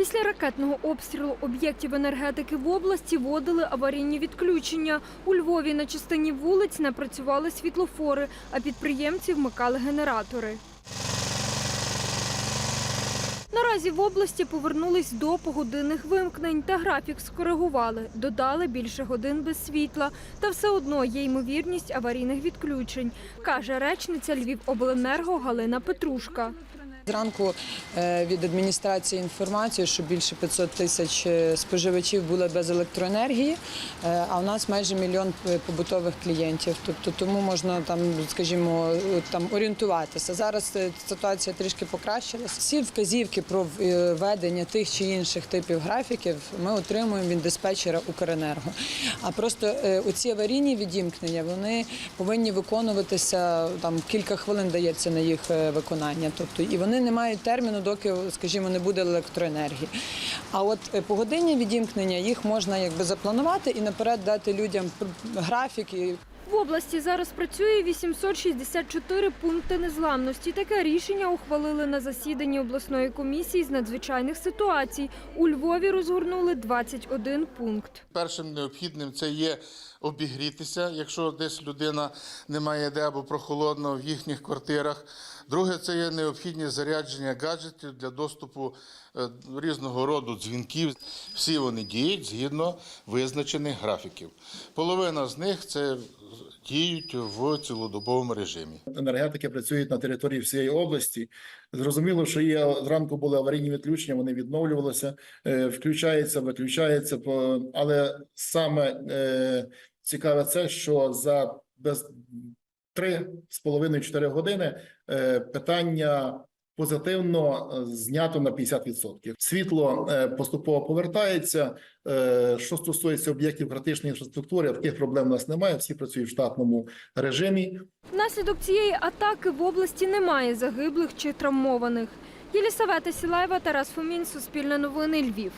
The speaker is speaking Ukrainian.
Після ракетного обстрілу об'єктів енергетики в області вводили аварійні відключення. У Львові на частині вулиць не працювали світлофори, а підприємці вмикали генератори. Наразі в області повернулись до погодинних вимкнень та графік скоригували. Додали більше годин без світла. Та все одно є ймовірність аварійних відключень, каже речниця Львівобленерго Галина Петрушка. Зранку е, від адміністрації інформацію, що більше 500 тисяч е, споживачів були без електроенергії, е, а у нас майже мільйон побутових клієнтів. Тобто тому можна там, скажімо, там орієнтуватися. Зараз ситуація трішки покращилася. Всі вказівки про е, ведення тих чи інших типів графіків ми отримуємо від диспетчера Укренерго. А просто оці аварійні відімкнення вони повинні виконуватися там кілька хвилин дається на їх виконання. Тобто і вони не мають терміну, доки, скажімо, не буде електроенергії. А от е, погодинні відімкнення їх можна якби запланувати і наперед дати людям пр- графік. В області зараз працює 864 пункти незламності. Таке рішення ухвалили на засіданні обласної комісії з надзвичайних ситуацій. У Львові розгорнули 21 пункт. Першим необхідним це є обігрітися, якщо десь людина не має де або прохолодно в їхніх квартирах. Друге, це є необхідність зарядження гаджетів для доступу е, різного роду дзвінків. Всі вони діють згідно визначених графіків. Половина з них це діють в цілодобовому режимі. енергетики працюють на території всієї області. Зрозуміло, що є зранку були аварійні відключення, вони відновлювалися, е, включається, виключається. Але саме е, цікаве це, що за без три з половиною чотири години е, питання. Позитивно е, знято на 50%. Світло е, поступово повертається. Що стосується об'єктів критичної інфраструктури, таких проблем у нас немає. Всі працюють в штатному режимі. Внаслідок цієї атаки в області немає загиблих чи травмованих. Єлісавета Сілаєва, Тарас Фомін, Суспільне новини, Львів.